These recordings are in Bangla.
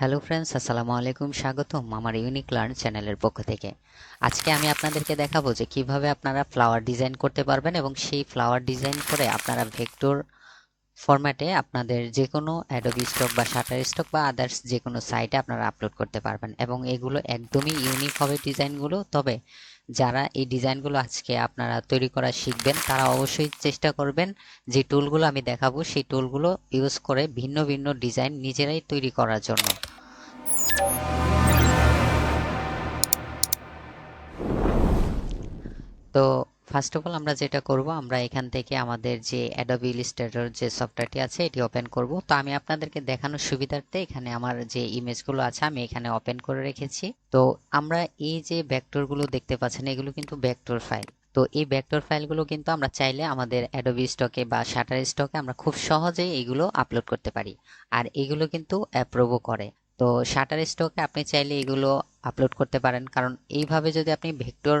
হ্যালো ফ্রেন্ডস আসসালামু আলাইকুম স্বাগতম আমার ইউনিক লার্ন চ্যানেলের পক্ষ থেকে। আজকে আমি আপনাদেরকে দেখাবো যে কীভাবে আপনারা ফ্লাওয়ার ডিজাইন করতে পারবেন এবং সেই ফ্লাওয়ার ডিজাইন করে আপনারা ভেক্টর ফরম্যাটে আপনাদের যে কোনো অ্যাডোবি স্টক বা শাটার স্টক বা আদার্স যে কোনো সাইটে আপনারা আপলোড করতে পারবেন এবং এগুলো একদমই ইউনিক হবে ডিজাইনগুলো তবে যারা এই ডিজাইনগুলো আজকে আপনারা তৈরি করা শিখবেন, তারা অবশ্যই চেষ্টা করবেন যে টুলগুলো আমি দেখাবো, সেই টুলগুলো ইউজ করে ভিন্ন ভিন্ন ডিজাইন নিজেরাই তৈরি করার জন্য। তো ফার্স্ট অফ অল আমরা যেটা করব, আমরা এখান থেকে আমাদের যে অ্যাডোবি ইলিস্ট্রেটর যে সফটওয়্যারটি আছে, এটি ওপেন করব। তো আমি আপনাদেরকে দেখানোর সুবিধার্থে এখানে আমার যে ইমেজগুলো আছে, আমি এখানে ওপেন করে রেখেছি। তো আমরা এই যে ভেক্টরগুলো দেখতে পাচ্ছেন, এগুলো কিন্তু ভেক্টর ফাইল তো এই ভেক্টর ফাইলগুলো কিন্তু আমরা চাইলে আমাদের অ্যাডোবি স্টকে বা শাটার স্টকে আমরা খুব সহজেই এগুলো আপলোড করতে পারি। আর এগুলো কিন্তু অ্যাপ্রুভও করে। তো শাটার স্টকে আপনি চাইলে এগুলো আপলোড করতে পারেন। কারণ এইভাবে যদি আপনি ভেক্টর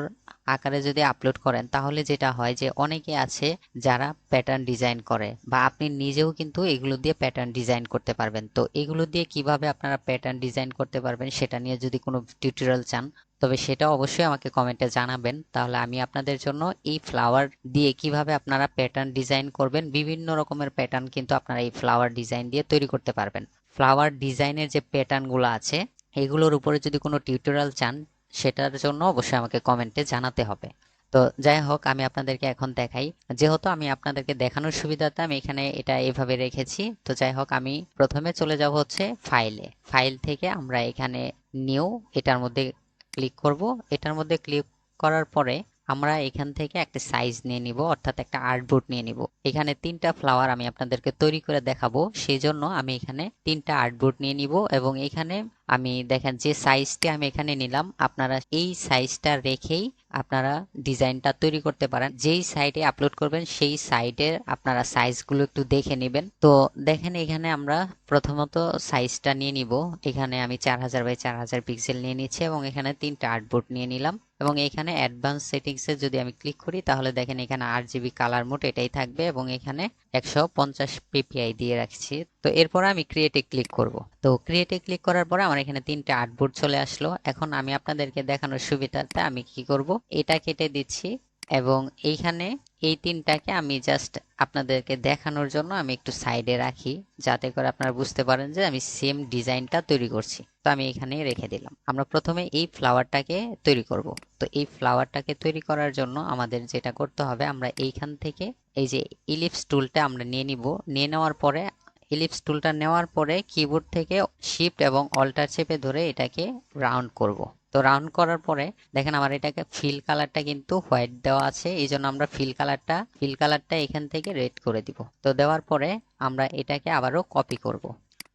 আকারে যদি আপলোড করেন, তাহলে যেটা হয় যে অনেকে আছে যারা প্যাটার্ন ডিজাইন করে বা আপনি নিজেও কিন্তু এগুলো দিয়ে প্যাটার্ন ডিজাইন করতে পারবেন। তো এগুলো দিয়ে কীভাবে আপনারা প্যাটার্ন ডিজাইন করতে পারবেন সেটা নিয়ে যদি কোনো টিউটোরিয়াল চান, তবে সেটা অবশ্যই আমাকে কমেন্টে জানাবেন। তাহলে আমি আপনাদের জন্য এই ফ্লাওয়ার দিয়ে কীভাবে আপনারা প্যাটার্ন ডিজাইন করবেন, বিভিন্ন রকমের প্যাটার্ন কিন্তু আপনারা এই ফ্লাওয়ার ডিজাইন দিয়ে তৈরি করতে পারবেন। ফ্লাওয়ার ডিজাইনের যে প্যাটার্নগুলো আছে, এগুলোর উপরে যদি কোনো টিউটোরিয়াল চান, সেটার জন্য অবশ্যই আমাকে কমেন্টে জানাতে হবে। তো যাই হোক, আমি আপনাদেরকে এখন দেখাই। যেহেতু আমি আপনাদেরকে দেখানোর সুবিধাতে আমি এখানে এটা এভাবে রেখেছি। তো যাই হোক, আমি প্রথমে চলে যাব হচ্ছে ফাইলে ফাইল থেকে আমরা এখানে নিউ এটার মধ্যে ক্লিক করব। এটার মধ্যে ক্লিক করার পরে আমরা এখান থেকে একটা সাইজ নিয়ে নিব, অর্থাৎ একটা আর্টবোর্ড নিয়ে নিব। এখানে তিনটা ফ্লাওয়ার আমি আপনাদেরকে তৈরি করে দেখাবো সেই জন্য আমি এখানে তিনটা আর্টবোর্ড নিয়ে নিব এবং এখানে আমি দেখেন যে সাইজটি আমি এখানে নিলাম, আপনারা এই সাইজটা রেখেই আপনারা ডিজাইনটা তৈরি করতে পারেন। যেই সাইটে আপলোড করবেন, সেই সাইটের আপনারা সাইজগুলো একটু দেখে নেবেন। তো দেখেন এখানে আমরা প্রথমত সাইজটা নিয়ে নিব। এখানে আমি চার হাজার বাই চার হাজার পিক্সেল নিয়ে নিচ্ছি এবং এখানে তিনটা আর্টবোর্ড নিয়ে নিলাম। এবং এখানে অ্যাডভান্স সেটিংসে যদি আমি ক্লিক করি, তাহলে দেখেন এখানে আট জিবি কালার মোড এটাই থাকবে এবং এখানে একশো পঞ্চাশ পিপিআই দিয়ে রাখছি। তো এরপর আমি ক্রিয়েটে ক্লিক করব। তো ক্রিয়েটে ক্লিক করার পরে আমার এখানে তিনটে আর্টবোর্ড চলে আসলো। এখন আমি আপনাদেরকে দেখানোর সুবিধার্থে আমি কি করব? এটা কেটে দিচ্ছি এবং এইখানে এই তিনটাকে আমি জাস্ট আপনাদেরকে দেখানোর জন্য আমি একটু সাইডে রাখি যাতে করে আপনারা বুঝতে পারেন যে আমি সেম ডিজাইনটা তৈরি করছি। তো আমি এখানে রেখে দিলাম। আমরা প্রথমে এই ফ্লাওয়ারটাকে তৈরি করব। তো এই ফ্লাওয়ারটাকে তৈরি করার জন্য আমাদের যেটা করতে হবে, আমরা এইখান থেকে এই যে ইলিপস টুলটা আমরা নিয়ে নিব। নিয়ে নেওয়ার পরে ইলিপস টুলটা নেওয়ার পরে কিবোর্ড থেকে শিফট এবং অল্টার চেপে ধরে এটাকে রাউন্ড করব। তো রাউন্ড করার পরে দেখেন আমার এটাকে ফিল কালারটা কিন্তু হোয়াইট দেওয়া আছে এই জন্য আমরা ফিল কালারটা ফিল কালারটা এখান থেকে রেড করে দিব। তো দেওয়ার পরে আমরা এটাকে আবারও কপি করব।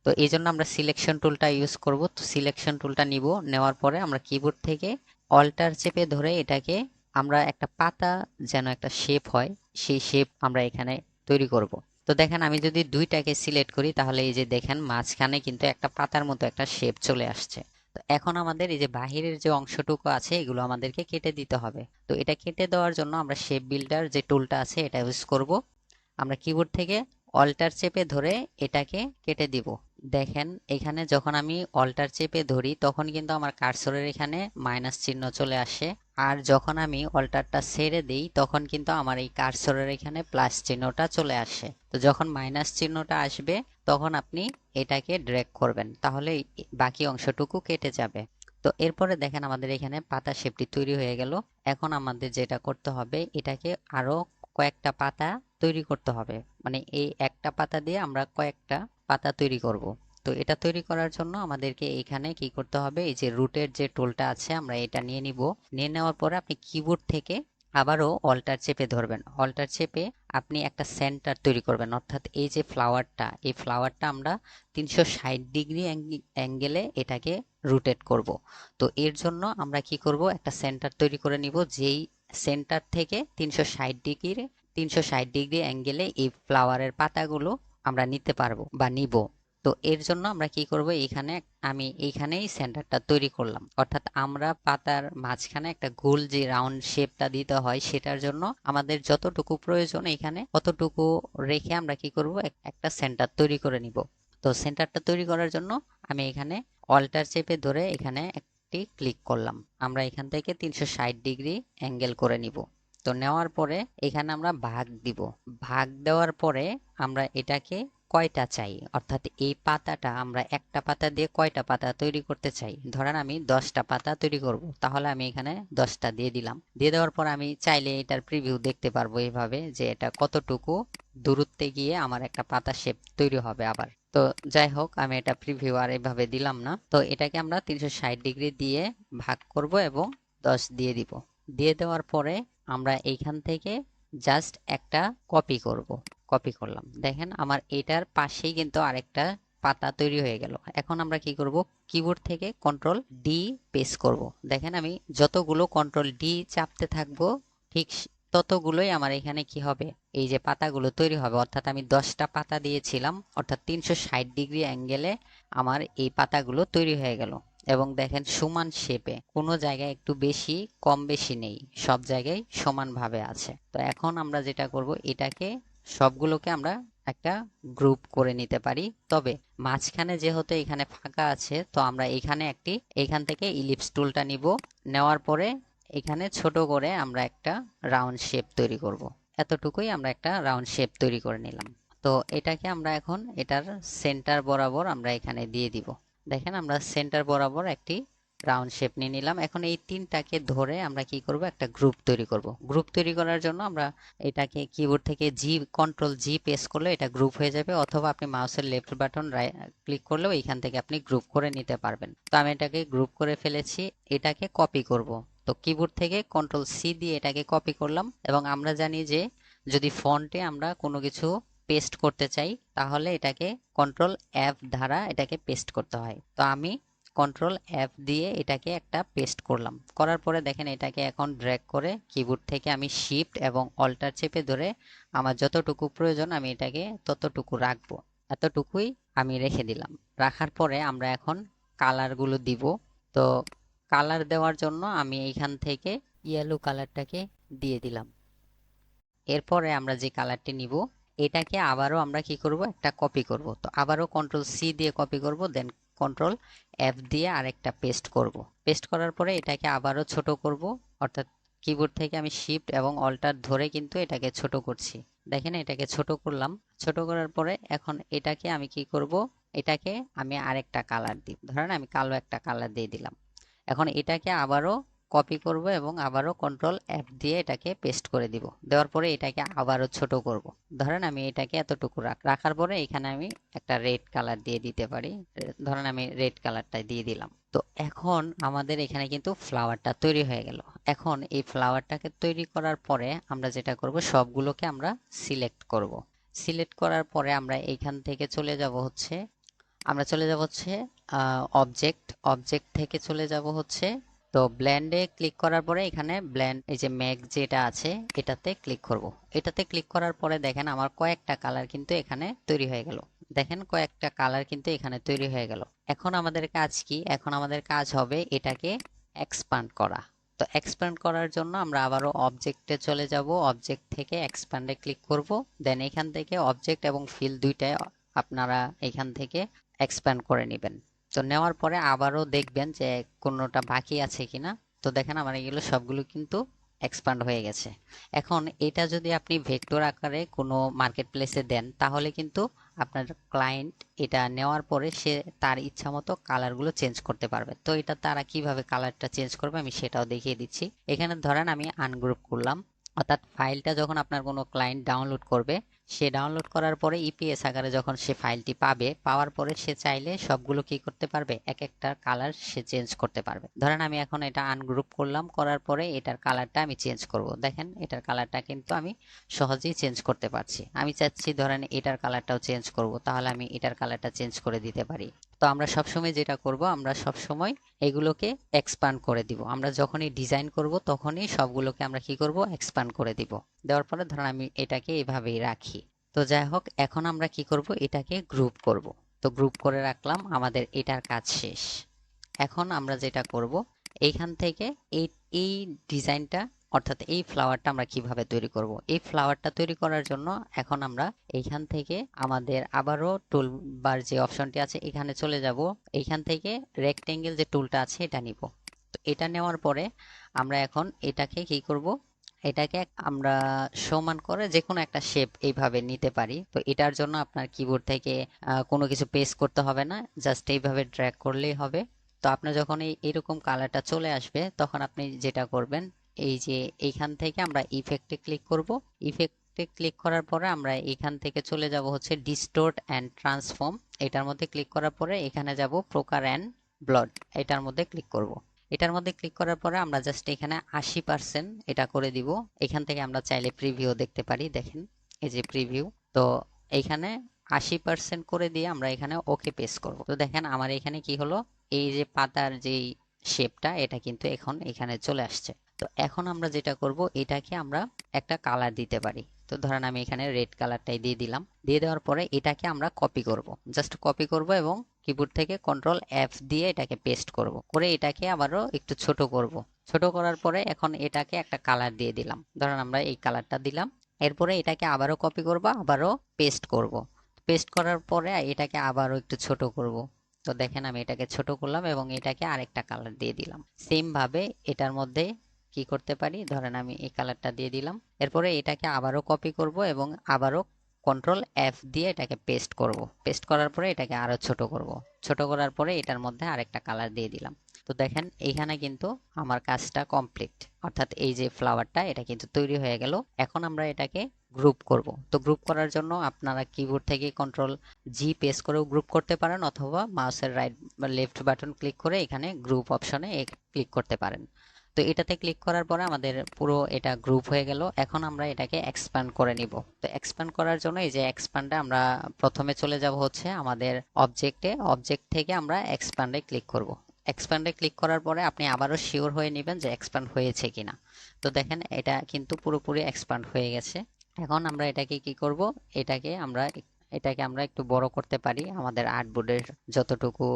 তো এই জন্য আমরা সিলেকশন টুলটা ইউজ করব। তো সিলেকশন টুলটা নিব, নেওয়ার পরে আমরা কিবোর্ড থেকে অল্টার চেপে ধরে এটাকে আমরা একটা পাতা যেন একটা শেপ হয়, সেই শেপ আমরা এখানে তৈরি করব। তো দেখেন, আমি যদি দুইটাকে সিলেক্ট করি, তাহলে এই যে দেখেন, মাঝখানে কিন্তু একটা পাতার মতো একটা শেপ চলে আসছে। তো এখন আমাদের এই যে বাহিরের যে অংশটুকু আছে, এগুলো আমাদেরকে কেটে দিতে হবে। তো এটা কেটে দেওয়ার জন্য আমরা শেপ বিল্ডার যে টুলটা আছে, এটা ইউজ করব। আমরা কিবোর্ড থেকে অল্টার চেপে ধরে এটাকে কেটে দিব। দেখেন, এখানে যখন আমি অল্টার চেপে ধরি, তখন কিন্তু আমার কার্সরের এখানে মাইনাস চিহ্ন চলে আসে। আর যখন আমি অল্টারটা ছেড়ে দিই, তখন কিন্তু আমার এই কার্সরের এখানে প্লাস চিহ্নটা চলে আসে। তো যখন মাইনাস চিহ্নটা আসবে, তখন আপনি এটাকে ড্র্যাগ করবেন। তাহলে বাকি অংশটুকু কেটে যাবে। তো এরপরে দেখেন আমাদের এখানে পাতা শেপটি তৈরি হয়ে গেল। এখন আমাদের যেটা করতে হবে, এটাকে আরও কয়েকটা পাতা তৈরি করতে হবে। মানে এই একটা পাতা দিয়ে আমরা কয়েকটা পাতা তৈরি করব। তো এটা তৈরি করার জন্য আমাদেরকে এখানে কি করতে হবে? এই যে রুটের যে টোলটা আছে, আমরা এটা নিয়ে নিব। নিয়ে নেওয়ার পরে আপনি কিবোর্ড থেকে আবারও অল্টার চেপে ধরবেন। অল্টার চেপে আপনি একটা সেন্টার তৈরি করবেন। অর্থাৎ এই যে ফ্লাওয়ারটা এই ফ্লাওয়ারটা আমরা তিনশো ষাট ডিগ্রি অ্যাঙ্গেলে এটাকে রুটেট করব। তো এর জন্য আমরা কি করব? একটা সেন্টার তৈরি করে নিব। যেই সেন্টার থেকে তিনশো ষাট ডিগ্রির তিনশো ডিগ্রি অ্যাঙ্গেলে এই ফ্লাওয়ারের পাতাগুলো আমরা নিতে পারব বা নিব। তো এর জন্য আমরা কি করব? এখানে আমি এইখানেই সেন্টারটা তৈরি করলাম। অর্থাৎ আমরা পাতার মাঝখানে একটা গোল যে রাউন্ড শেপটা দিতে হয়, সেটার জন্য আমাদের যতটুকু প্রয়োজন এখানে, অতটুকু রেখে আমরা কি করব? একটা সেন্টার তৈরি করে নিব। তো সেন্টারটা তৈরি করার জন্য আমি এখানে অল্টার চেপে ধরে এখানে একটি ক্লিক করলাম। আমরা এখান থেকে তিনশো ষাট ডিগ্রি অ্যাঙ্গেল করে নিব। তো নেওয়ার পরে এখানে আমরা ভাগ দিব। ভাগ দেওয়ার পরে আমরা এটাকে কয়টা চাই? অর্থাৎ এই পাতাটা আমরা একটা পাতা দিয়ে কয়টা পাতা তৈরি করতে চাই? ধরেন আমি দশটা পাতা তৈরি করব। তাহলে আমি এখানে দশটা দিয়ে দিলাম। দিয়ে দেওয়ার পর আমি চাইলে এটার প্রিভিউ দেখতে পারব এইভাবে যে এটা কতটুকু দূরত্বে গিয়ে আমার একটা পাতা শেপ তৈরি হবে আবার। তো যাই হোক, আমি এটা প্রিভিউ আর এভাবে দিলাম না। তো এটাকে আমরা তিনশো ষাট ডিগ্রি দিয়ে ভাগ করব এবং দশ দিয়ে দিব। দিয়ে দেওয়ার পরে আমরা এইখান থেকে জাস্ট একটা কপি করব। কপি করলাম। দেখেন আমার এটার পাশেই কিন্তু আরেকটা পাতা তৈরি হয়ে গেল। এখন আমরা কি করব? কিবোর্ড থেকে কন্ট্রোল ডি পেস করব। দেখেন আমি যতগুলো কন্ট্রোল ডি চাপতে থাকব, ঠিক ততগুলোই আমার এখানে কি হবে? এই যে পাতাগুলো তৈরি হবে। অর্থাৎ আমি দশটা পাতা দিয়েছিলাম, অর্থাৎ তিনশো ষাট ডিগ্রি অ্যাঙ্গেলে আমার এই পাতাগুলো তৈরি হয়ে গেল। এবং দেখেন সমান শেপে কোনো জায়গায় একটু বেশি, কম বেশি নেই। সব জায়গায় সমানভাবে আছে। তো এখন আমরা যেটা করব, এটাকে সবগুলোকে আমরা একটা গ্রুপ করে নিতে পারি। তবে মাঝখানে যেহেতু এখানে ফাঁকা আছে, তো আমরা এখানে একটি, এখান থেকে ইলিপস টুলটা নিব। নেওয়ার পরে এখানে ছোট করে আমরা একটা রাউন্ড শেপ তৈরি করব। এতটুকুই আমরা একটা রাউন্ড শেপ তৈরি করে নিলাম। তো এটাকে আমরা এখন এটার সেন্টার বরাবর আমরা এখানে দিয়ে দিব। দেখেন আমরা সেন্টার বরাবর একটি রাউন্ড শেপ নিয়ে নিলাম। এখন এই তিনটাকে ধরে আমরা কি করব? একটা গ্রুপ তৈরি করব। গ্রুপ তৈরি করার জন্য আমরা এটাকে কিবোর্ড থেকে জি কন্ট্রোল জি প্রেস করলে এটা গ্রুপ হয়ে যাবে অথবা আপনি মাউসের লেফট বাটন ক্লিক করলেও এখান থেকে আপনি গ্রুপ করে নিতে পারবেন। তো আমি এটাকে গ্রুপ করে ফেলেছি। এটাকে কপি করব। তো কিবোর্ড থেকে কন্ট্রোল সি দিয়ে এটাকে কপি করলাম এবং আমরা জানি যে যদি ফন্টে আমরা কোনো কিছু পেস্ট করতে চাই, তাহলে এটাকে কন্ট্রোল এফ দ্বারা এটাকে পেস্ট করতে হয়। তো আমি কন্ট্রোল এফ দিয়ে এটাকে একটা পেস্ট করলাম। করার পরে দেখেন এটাকে এখন ড্র্যাগ করে কিবোর্ড থেকে আমি শিফট এবং অল্টার চেপে ধরে আমার যতটুকু প্রয়োজন আমি এটাকে ততটুকু রাখব। এতটুকুই আমি রেখে দিলাম। রাখার পরে আমরা এখন কালারগুলো দিব। তো কালার দেওয়ার জন্য আমি এইখান থেকে ইয়েলো কালারটাকে দিয়ে দিলাম। এরপরে আমরা যে কালারটি নিব, এটাকে আবারও আমরা কি করব? একটা কপি করব। তো আবারও কন্ট্রোল সি দিয়ে কপি করব দেন কন্ট্রোল এফ দিয়ে আরেকটা পেস্ট করব। পেস্ট করার পরে এটাকে আবারও ছোট করব, অর্থাৎ কিবোর্ড থেকে আমি শিফট এবং অল্টার ধরে কিন্তু এটাকে ছোট করছি। দেখেন এটাকে ছোট করলাম। ছোট করার পরে এখন এটাকে আমি কি করব? এটাকে আমি আরেকটা কালার দিই। ধরেন আমি কালো একটা কালার দিয়ে দিলাম। এখন এটাকে আবারও কপি করব এবং আবারও কন্ট্রোল এফ দিয়ে এটাকে পেস্ট করে দিব। দেওয়ার পরে এটাকে আবারও ছোট করব। ধরেন আমি এটাকে এতটুকু রাখ রাখার পরে এখানে আমি একটা রেড কালার দিয়ে দিতে পারি। ধরেন আমি রেড কালারটা দিয়ে দিলাম। তো এখন আমাদের এখানে কিন্তু ফ্লাওয়ারটা তৈরি হয়ে গেল। এখন এই ফ্লাওয়ারটাকে তৈরি করার পরে আমরা যেটা করব, সবগুলোকে আমরা সিলেক্ট করব। সিলেক্ট করার পরে আমরা এইখান থেকে চলে যাব হচ্ছে আমরা চলে যাব হচ্ছে অবজেক্ট অবজেক্ট থেকে চলে যাব হচ্ছে তো ব্ল্যান্ডে ক্লিক করার পরে এখানে ব্ল্যান্ড এই যে ম্যাক যেটা আছে, এটাতে ক্লিক করব। এটাতে ক্লিক করার পরে দেখেন আমার কয়েকটা কালার কিন্তু এখানে তৈরি হয়ে গেল। দেখেন কয়েকটা কালার কিন্তু এখানে তৈরি হয়ে গেল। এখন আমাদের কাজ কি? এখন আমাদের কাজ হবে এটাকে এক্সপান্ড করা। তো এক্সপ্যান্ড করার জন্য আমরা আবারও অবজেক্টে চলে যাব। অবজেক্ট থেকে এক্সপ্যান্ডে ক্লিক করব। দেন এখান থেকে অবজেক্ট এবং ফিল দুইটাই আপনারা এখান থেকে এক্সপ্যান্ড করে নেবেন। তো নেওয়ার পরে আবারও দেখবেন যে কোনোটা বাকি আছে কিনা। তো দেখেন আমার এগুলো সবগুলো কিন্তু এক্সপান্ড হয়ে গেছে। এখন এটা যদি আপনি ভেক্টর আকারে কোনো মার্কেট প্লেসে দেন, তাহলে কিন্তু আপনার ক্লায়েন্ট এটা নেওয়ার পরে সে তার ইচ্ছা মতো কালারগুলো চেঞ্জ করতে পারবে। তো এটা তারা কীভাবে কালারটা চেঞ্জ করবে আমি সেটাও দেখিয়ে দিচ্ছি। এখানে ধরেন আমি আনগ্রুপ করলাম। অর্থাৎ ফাইলটা যখন আপনার কোনো ক্লায়েন্ট ডাউনলোড করবে, সে ডাউনলোড করার পরে ইপিএস আকারে যখন সে ফাইলটি পাবে, পাওয়ার পরে সে চাইলে সবগুলো কি করতে পারবে? এক একটা কালার সে চেঞ্জ করতে পারবে। ধরেন আমি এখন এটা আনগ্রুপ করলাম, করার পরে এটার কালারটা আমি চেঞ্জ করব। দেখেন, এটার কালারটা কিন্তু আমি সহজেই চেঞ্জ করতে পারছি। আমি চাচ্ছি ধরেন এটার কালারটাও চেঞ্জ করব, তাহলে আমি এটার কালারটা চেঞ্জ করে দিতে পারি। তো আমরা সবসময় যেটা করব, আমরা সবসময় এগুলোকে এক্সপান্ড করে দিব। আমরা যখনই ডিজাইন করব, তখনই সবগুলোকে আমরা কি করব? এক্সপান্ড করে দিব। দেওয়ার পরে ধরুন আমি এটাকে এভাবেই রাখি। তো যাই হোক, এখন আমরা কি করব? এটাকে গ্রুপ করব। তো গ্রুপ করে রাখলাম, আমাদের এটার কাজ শেষ। এখন আমরা যেটা করব এইখান থেকে এই এই ডিজাইনটা অর্থাৎ এই ফ্লাওয়ারটা আমরা কীভাবে তৈরি করব? এই ফ্লাওয়ারটা তৈরি করার জন্য এখন আমরা এইখান থেকে আমাদের আবারও টুল বার যে অপশনটি আছে, এখানে চলে যাব। এইখান থেকে রেক্টেঙ্গেল যে টুলটা আছে, এটা নিব। তো এটা নেওয়ার পরে আমরা এখন এটাকে কি করব? এটাকে আমরা সমান করে যে কোনো একটা শেপ এইভাবে নিতে পারি। তো এটার জন্য আপনার কিবোর্ড থেকে কোনো কিছু পেস্ট করতে হবে না জাস্ট এইভাবে ড্র্যাগ করলেই হবে। তো আপনার যখন এই, এরকম কালারটা চলে আসবে, তখন আপনি যেটা করবেন এই যে এইখান থেকে আমরা ইফেক্টে ক্লিক করব। ইফেক্টে ক্লিক করার পরে আমরা এখান থেকে চলে যাব হচ্ছে ডিস্টোর্ট অ্যান্ড ট্রান্সফর্ম এটার মধ্যে ক্লিক করার পরে এখানে যাব প্রকার অ্যান্ড ব্লড এটার মধ্যে ক্লিক করব। এটার মধ্যে ক্লিক করার পরে আমরা জাস্ট এখানে আশি পার্সেন্ট এটা করে দিব। এখান থেকে আমরা চাইলে প্রিভিউ দেখতে পারি, দেখেন। এই যে প্রিভিউ তো এইখানে আশি পার্সেন্ট করে দিয়ে আমরা এখানে ওকে পেস করব। তো দেখেন আমার এখানে কি হলো? এই যে পাতার যেই শেপটা এটা কিন্তু এখন এখানে চলে আসছে। তো এখন আমরা যেটা করব, এটাকে আমরা একটা কালার দিতে পারি। তো ধরেন আমি এখানে রেড কালারটাই দিয়ে দিলাম। দিয়ে দেওয়ার পরে এটাকে আমরা কপি করব। জাস্ট কপি করব এবং কিবোর্ড থেকে কন্ট্রোল এফ দিয়ে এটাকে পেস্ট করব। করে এটাকে আবারও একটু ছোট করব। ছোট করার পরে এখন এটাকে একটা কালার দিয়ে দিলাম। ধরেন আমরা এই কালারটা দিলাম। এরপরে এটাকে আবারও কপি করব, আবারও পেস্ট করব। পেস্ট করার পরে এটাকে আবারও একটু ছোট করব। তো দেখেন আমি এটাকে ছোট করলাম এবং এটাকে আরেকটা কালার দিয়ে দিলাম। সেম ভাবে এটার মধ্যে কি করতে পারি? ধরেন আমি এই কালারটা দিয়ে দিলাম। এরপরে এটাকে আবারও কপি করব এবং আবারও কন্ট্রোল এফ দিয়ে এটাকে পেস্ট করব। পেস্ট করার পরে এটাকে আরও ছোট করব। ছোট করার পরে এটার মধ্যে আরেকটা কালার দিয়ে দিলাম। তো দেখেন, এইখানে কিন্তু আমার কাজটা কমপ্লিট অর্থাৎ এই যে ফ্লাওয়ারটা এটা কিন্তু তৈরি হয়ে গেল। এখন আমরা এটাকে গ্রুপ করব। তো গ্রুপ করার জন্য আপনারা কিবোর্ড থেকে কন্ট্রোল জি প্রেস করেও গ্রুপ করতে পারেন অথবা মাউসের রাইট বা লেফট বাটন ক্লিক করে এখানে গ্রুপ অপশনে ক্লিক করতে পারেন। তো এটাতে ক্লিক করার পরে আমাদের পুরো এটা গ্রুপ হয়ে গেল। এখন আমরা এটাকে এক্সপ্যান্ড করে নিব। তো এক্সপ্যান্ড করার জন্য এই যে এক্সপ্যান্ডে আমরা প্রথমে চলে যাব হচ্ছে আমাদের অবজেক্টে অবজেক্ট থেকে আমরা এক্সপ্যান্ডে ক্লিক করব। এক্সপ্যান্ডে ক্লিক করার পরে আপনি আবারও শিওর হয়ে নেবেন যে এক্সপ্যান্ড হয়েছে কিনা। তো দেখেন এটা কিন্তু পুরোপুরি এক্সপ্যান্ড হয়ে গেছে। এখন আমরা এটাকে কি করব? এটাকে আমরা এটাকে আমরা একটু বড় করতে পারি। আমাদের আর্টবোর্ডের যতটুকু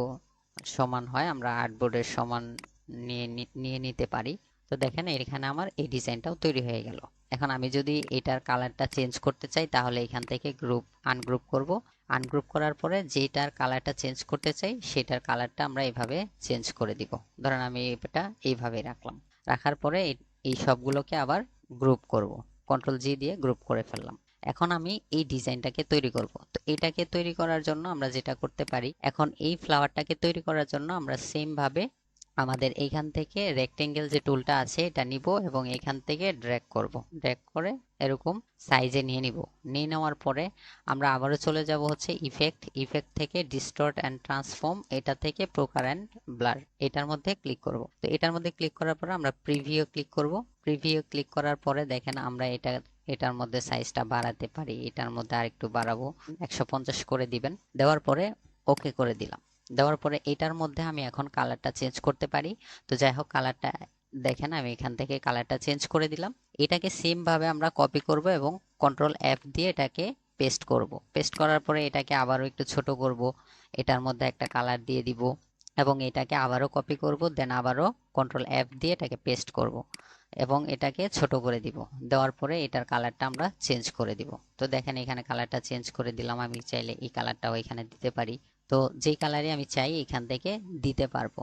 সমান হয় আমরা আর্টবোর্ডের সমান নিয়ে নিয়ে নিতে পারি। তো দেখেন, এখানে আমার এই ডিজাইনটাও তৈরি হয়ে গেল। এখন আমি যদি এটার কালারটা চেঞ্জ করতে চাই, তাহলে এখান থেকে গ্রুপ, আনগ্রুপ করব। আনগ্রুপ করার পরে যেটার কালারটা চেঞ্জ করতে চাই, সেটার কালারটা আমরা এইভাবে চেঞ্জ করে দিব। ধরেন আমি এটা এইভাবে রাখলাম। রাখার পরে এই- সবগুলোকে আবার গ্রুপ করব। কন্ট্রোল জি দিয়ে গ্রুপ করে ফেললাম। এখন আমি এই ডিজাইনটাকে তৈরি করব। তো এটাকে তৈরি করার জন্য আমরা যেটা করতে পারি, এখন এই ফ্লাওয়ারটাকে তৈরি করার জন্য আমরা সেম ভাবে আমাদের এইখান থেকে রেক্টেঙ্গেল যে টুলটা আছে, এটা নিব এবং এখান থেকে ড্র্যাগ করব। ড্র্যাগ করে এরকম সাইজে নিয়ে নিব। নিয়ে নেওয়ার পরে আমরা আবারও চলে যাব হচ্ছে ইফেক্ট ইফেক্ট থেকে ডিস্টর্ট অ্যান্ড ট্রান্সফর্ম এটা থেকে প্রকার অ্যান্ড ব্লার এটার মধ্যে ক্লিক করব। তো এটার মধ্যে ক্লিক করার পরে আমরা প্রিভিউ ক্লিক করব। প্রিভিউ ক্লিক করার পরে দেখেন আমরা এটা, এটার মধ্যে সাইজটা বাড়াতে পারি, এটার মধ্যে আরেকটু বাড়াবো। একশো পঞ্চাশ করে দিবেন। দেওয়ার পরে ওকে করে দিলাম। দেওয়ার পরে এটার মধ্যে আমি এখন কালারটা চেঞ্জ করতে পারি। তো যাই হোক কালারটা দেখেন, আমি এখান থেকে কালারটা চেঞ্জ করে দিলাম। এটাকে সেম ভাবে আমরা কপি করব এবং কন্ট্রোল অ্যাপ দিয়ে এটাকে পেস্ট করব। পেস্ট করার পরে এটাকে আবারও একটু ছোট করব। এটার মধ্যে একটা কালার দিয়ে দিব এবং এটাকে আবারও কপি করব দেন আবারও কন্ট্রোল অ্যাপ দিয়ে এটাকে পেস্ট করব এবং এটাকে ছোট করে দিব। দেওয়ার পরে এটার কালারটা আমরা চেঞ্জ করে দিব। তো দেখেন, এখানে কালারটা চেঞ্জ করে দিলাম। আমি চাইলে এই কালারটাও এখানে দিতে পারি। তো যেই কালারে আমি চাই, এখান থেকে দিতে পারব।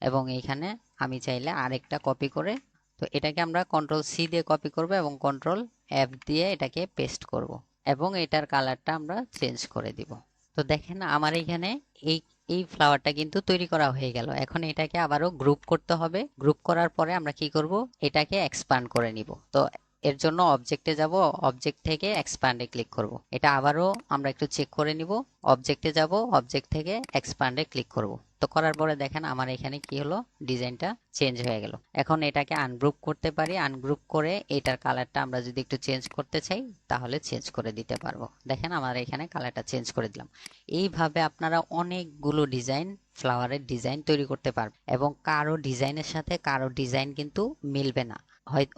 এবং এইখানে আমি চাইলে আরেকটা কপি করে, তো এটাকে আমরা কন্ট্রোল সি দিয়ে কপি করব এবং কন্ট্রোল এফ দিয়ে এটাকে পেস্ট করব। এবং এটার কালারটা আমরা চেঞ্জ করে দিব। তো দেখেন আমার এখানে এই এই ফ্লাওয়ারটা কিন্তু তৈরি করা হয়ে গেল। এখন এটাকে আবারও গ্রুপ করতে হবে। গ্রুপ করার পরে আমরা কি করব? এটাকে এক্সপান্ড করে নিব। তো এর জন্য অবজেক্টে যাব অবজেক্ট থেকে এক্সপ্যান্ডে ক্লিক করব। এটা আবারও আমরা একটু চেক করে নিব। অবজেক্টে যাব অবজেক্ট থেকে এক্সপ্যান্ডে ক্লিক করব। তো করার পরে দেখেন আমার এখানে কি হলো? ডিজাইনটা চেঞ্জ হয়ে গেল। এখন এটাকে আনগ্রুপ করতে পারি। আনগ্রুপ করে এটার কালারটা আমরা যদি একটু চেঞ্জ করতে চাই, তাহলে চেঞ্জ করে দিতে পারব। দেখেন আমার এখানে কালারটা চেঞ্জ করে দিলাম। এইভাবে আপনারা অনেকগুলো ডিজাইন ফ্লাওয়ারের ডিজাইন তৈরি করতে পারবেন। এবং কারও ডিজাইনের সাথে কারও ডিজাইন কিন্তু মিলবে না।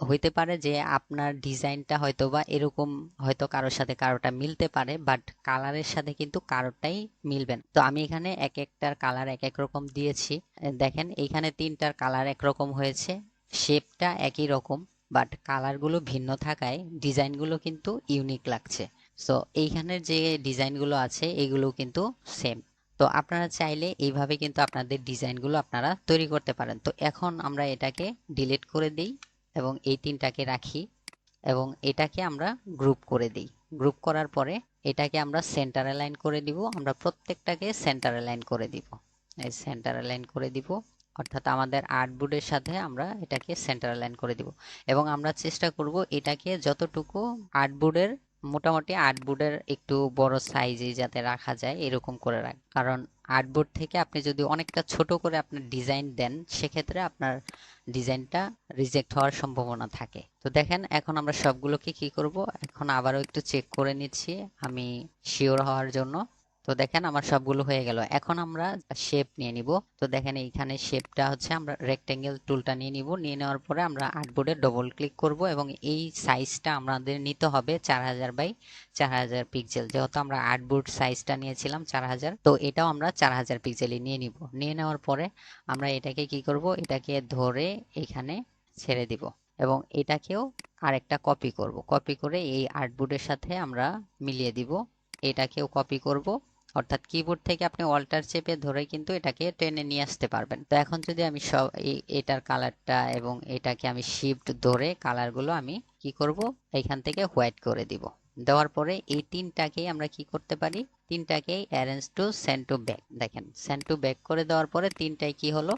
হইতে পারে যে আপনার ডিজাইনটা হয়তো বা এরকম হয়তো কারোর সাথে কারোটা মিলতে পারে, বাট কালারের সাথে কিন্তু কারোটাই মিলবে তো আমি এখানে এক একটার কালার এক এক রকম দিয়েছি। দেখেন এইখানে তিনটার কালার একরকম হয়েছে, শেপটা একই রকম, বাট কালারগুলো ভিন্ন থাকায় ডিজাইনগুলো কিন্তু ইউনিক লাগছে। সো এইখানের যে ডিজাইনগুলো আছে, এগুলো কিন্তু সেম। তো আপনারা চাইলে এইভাবে কিন্তু আপনাদের ডিজাইনগুলো আপনারা তৈরি করতে পারেন। তো এখন আমরা এটাকে ডিলিট করে দিই। এবং এই তিনটাকে রাখি এবং এটাকে আমরা গ্রুপ করে দিই। গ্রুপ করার পরে এটাকে আমরা সেন্টার অ্যালাইন করে দিব। আমরা প্রত্যেকটাকে সেন্টার অ্যালাইন করে দিব। এই সেন্টার অ্যালাইন করে দিব। অর্থাৎ আমাদের আর্টবোর্ডের সাথে আমরা এটাকে সেন্টার অ্যালাইন করে দিব। এবং আমরা চেষ্টা করব এটাকে যতটুকু আর্টবোর্ডের মোটামুটি আর্টবোর্ডের একটু বড় সাইজে যাতে রাখা যায়, এরকম করে রাখ। কারণ আর্টবোর্ড থেকে আপনি যদি অনেকটা ছোট করে আপনার ডিজাইন দেন, সেক্ষেত্রে আপনার ডিজাইনটা রিজেক্ট হওয়ার সম্ভাবনা থাকে। তো দেখেন, এখন আমরা সবগুলোকে কি করব? এখন আবারও একটু চেক করে নিচ্ছি। আমি শিওর হওয়ার জন্য তো দেখেন আমার সবগুলো হয়ে গেল। এখন আমরা শেপ নিয়ে নিব। তো দেখেন এইখানে শেপটা হচ্ছে আমরা রেক্টেঙ্গেল টুলটা নিয়ে নিব। নিয়ে নেওয়ার পরে আমরা আর্টবোর্ডে ডবল ক্লিক করব এবং এই সাইজটা আমাদের নিতে হবে চার হাজার বাই চার হাজার পিক্সেল যেহেতু আমরা আর্টবোর্ড সাইজটা নিয়েছিলাম চার হাজার, তো এটাও আমরা চার হাজার পিক্সেলই নিয়ে নিব। নিয়ে নেওয়ার পরে আমরা এটাকে কি করব? এটাকে ধরে এখানে ছেড়ে দিব এবং এটাকেও আরেকটা কপি করব। কপি করে এই আর্টবোর্ডের সাথে আমরা মিলিয়ে দিব। এটাকেও কপি করব। অর্থাৎ কিবোর্ড থেকে আপনি অল্টার চেপে ধরে কিন্তু এটাকে টেনে নিয়ে আসতে পারবেন। তো এখন যদি আমি সব এটার কালারটা এবং এটাকে আমি শিফট ধরে কালারগুলো আমি কি করব? এখান থেকে হোয়াইট করে দিব। দেওয়ার পরে এই তিনটাকেই আমরা কি করতে পারি? তিনটাকেই arrange to send to back দেখেন সেন্ড টু ব্যাক করে দেওয়ার পরে তিনটাই কি হলো?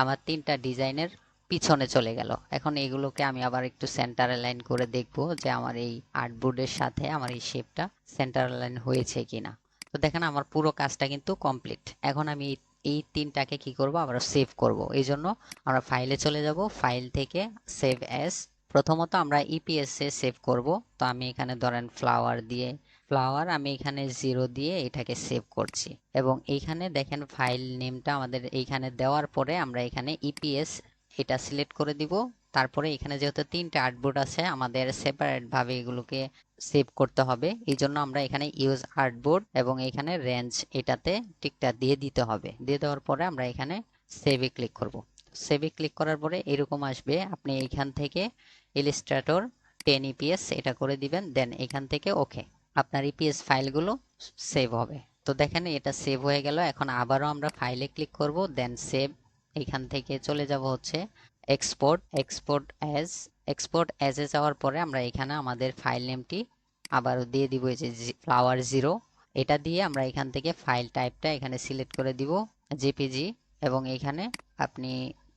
আমার তিনটা ডিজাইনের পিছনে চলে গেল। এখন এগুলোকে আমি আবার একটু সেন্টার লাইন করে দেখব যে আমার এই আর্টবোর্ডের সাথে আমার এই শেপটা সেন্টার লাইন হয়েছে কিনা। তো দেখেন আমার পুরো কাজটা কিন্তু কমপ্লিট এখন আমি এই- তিনটাকে কি করব? আবার সেভ করব। এই জন্য আমরা ফাইলে চলে যাব। ফাইল থেকে সেভ অ্যাজ প্রথমত আমরা ইপিএস এ সেভ করব। তো আমি এখানে ধরেন ফ্লাওয়ার দিয়ে ফ্লাওয়ার আমি এখানে জিরো দিয়ে এটাকে সেভ করছি। এবং এইখানে দেখেন ফাইল নেমটা আমাদের এইখানে দেওয়ার পরে আমরা এখানে ইপিএস এটা সিলেক্ট করে দিব। তারপরে এখানে যেহেতু তিনটা আর্টবোর্ড আছে, আমাদের সেপারেট ভাবে এগুলোকে সেভ করতে হবে। এই জন্য আমরা এখানে ইউজ আর্টবোর্ড এবং এখানে রেঞ্জ এটাতে টিকটা দিয়ে দিতে হবে। দিয়ে দেওয়ার পরে আমরা এখানে সেভে ক্লিক করব। সেভে ক্লিক করার পরে এরকম আসবে, আপনি এখান থেকে ইলিস্ট্রেটর টেন ইপিএস এটা করে দিবেন দেন এখান থেকে ওকে আপনার ইপিএস ফাইলগুলো সেভ হবে। তো দেখেন এটা সেভ হয়ে গেল, এখন আবারও আমরা ফাইলে ক্লিক করব দেন সেভ এখান থেকে চলে যাব হচ্ছে এক্সপোর্ট এক্সপোর্ট অ্যাজ এক্সপোর্ট অ্যাজে যাওয়ার পরে আমরা এখানে আমাদের ফাইল নেমটি আবারও দিয়ে দিব, এই যে ফ্লাওয়ার জিরো এটা দিয়ে আমরা এখান থেকে ফাইল টাইপটা এখানে সিলেক্ট করে দিব জেপিজি এবং এখানে আপনি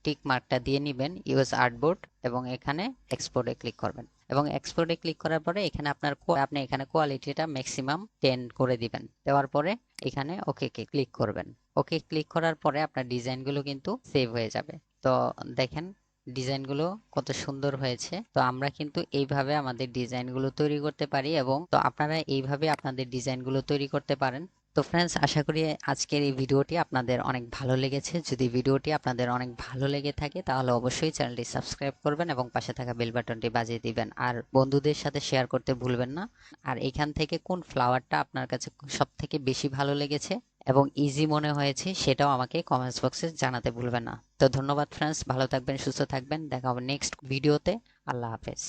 টিক মার্কটা দিয়ে নেবেন ইউএস আর্টবোর্ড এবং এখানে এক্সপোর্টে ক্লিক করবেন। এবং এক্সপোর্টে ক্লিক করার পরে এখানে আপনার আপনি এখানে কোয়ালিটিটা ম্যাক্সিমাম টেন করে দিবেন। দেওয়ার পরে এখানে ওকে ক্লিক করবেন। ওকে ক্লিক করার পরে আপনার ডিজাইনগুলো কিন্তু সেভ হয়ে যাবে। তো দেখেন, ডিজাইনগুলো কত সুন্দর হয়েছে। তো আমরা কিন্তু এইভাবে আমাদের ডিজাইনগুলো তৈরি করতে পারি এবং তো আপনারা এইভাবে আপনাদের ডিজাইনগুলো তৈরি করতে পারেন। তো ফ্রেন্ডস আশা করি আজকের এই ভিডিওটি আপনাদের অনেক ভালো লেগেছে। যদি ভিডিওটি আপনাদের অনেক ভালো লেগে থাকে, তাহলে অবশ্যই চ্যানেলটি সাবস্ক্রাইব করবেন এবং পাশে থাকা বেল বাটনটি বাজিয়ে দিবেন। আর বন্ধুদের সাথে শেয়ার করতে ভুলবেন না। আর এখান থেকে কোন ফ্লাওয়ারটা আপনার কাছে সব থেকে বেশি ভালো লেগেছে এবং ইজি মনে হয়েছে, সেটাও আমাকে কমেন্টস বক্সে জানাতে ভুলবেন না। তো ধন্যবাদ ফ্রেন্ডস ভালো থাকবেন, সুস্থ থাকবেন, দেখা হবে নেক্সট ভিডিওতে আল্লাহ হাফেজ।